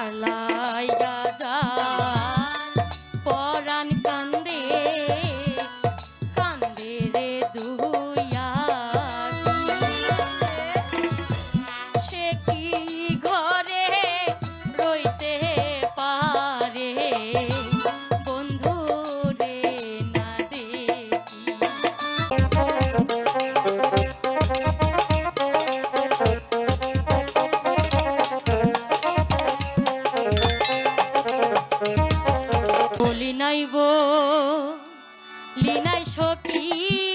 কালাইয়া বলি নাই বো লিনাই সখী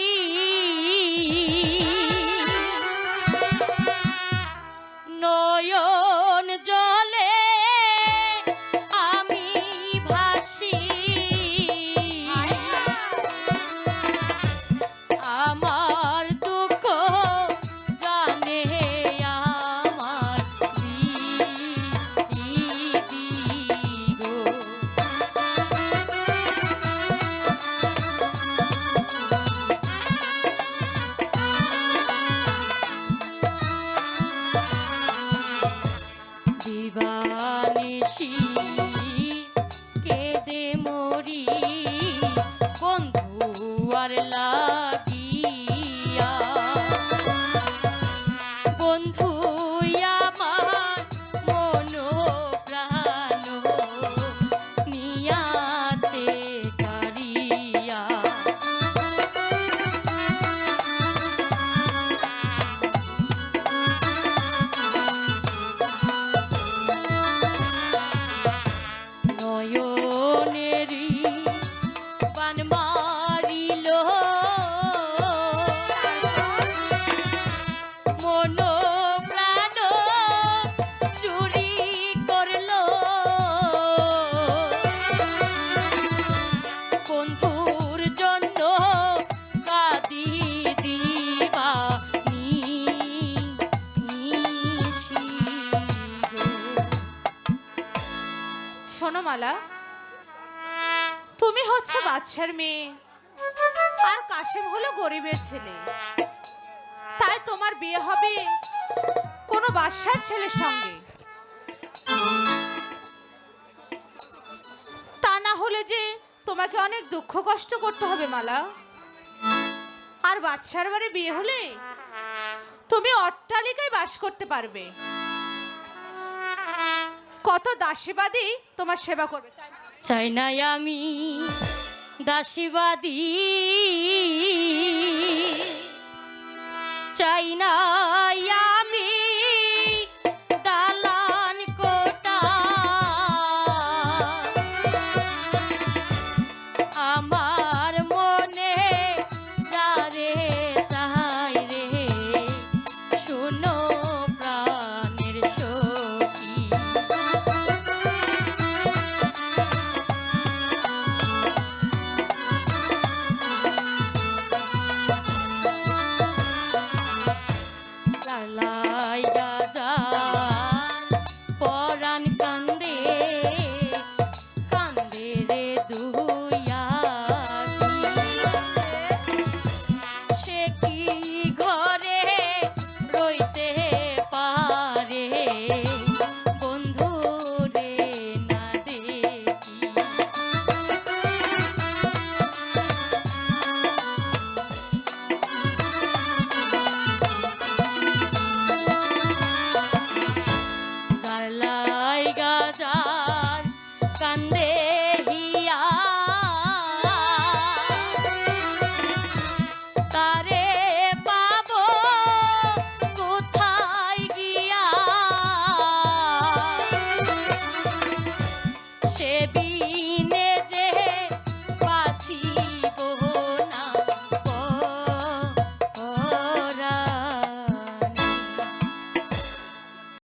see. শোনো মালা তুমি হচ্ছে বাদশার মেয়ে। আর কাশেম হলো গরিবের ছেলে। তাই তোমার বিয়ে হবে কোনো বাদশার ছেলের সঙ্গে। তা না হলে যে তোমাকে অনেক দুঃখ কষ্ট করতে হবে, মালা। আর বাদশার বাড়ি বিয়ে হলে তুমি অট্টালিকায় বাস করতে পারবে। কত দাসীবাদী তোমার সেবা করবে চাই না? আমি দাসীবাদী চাই না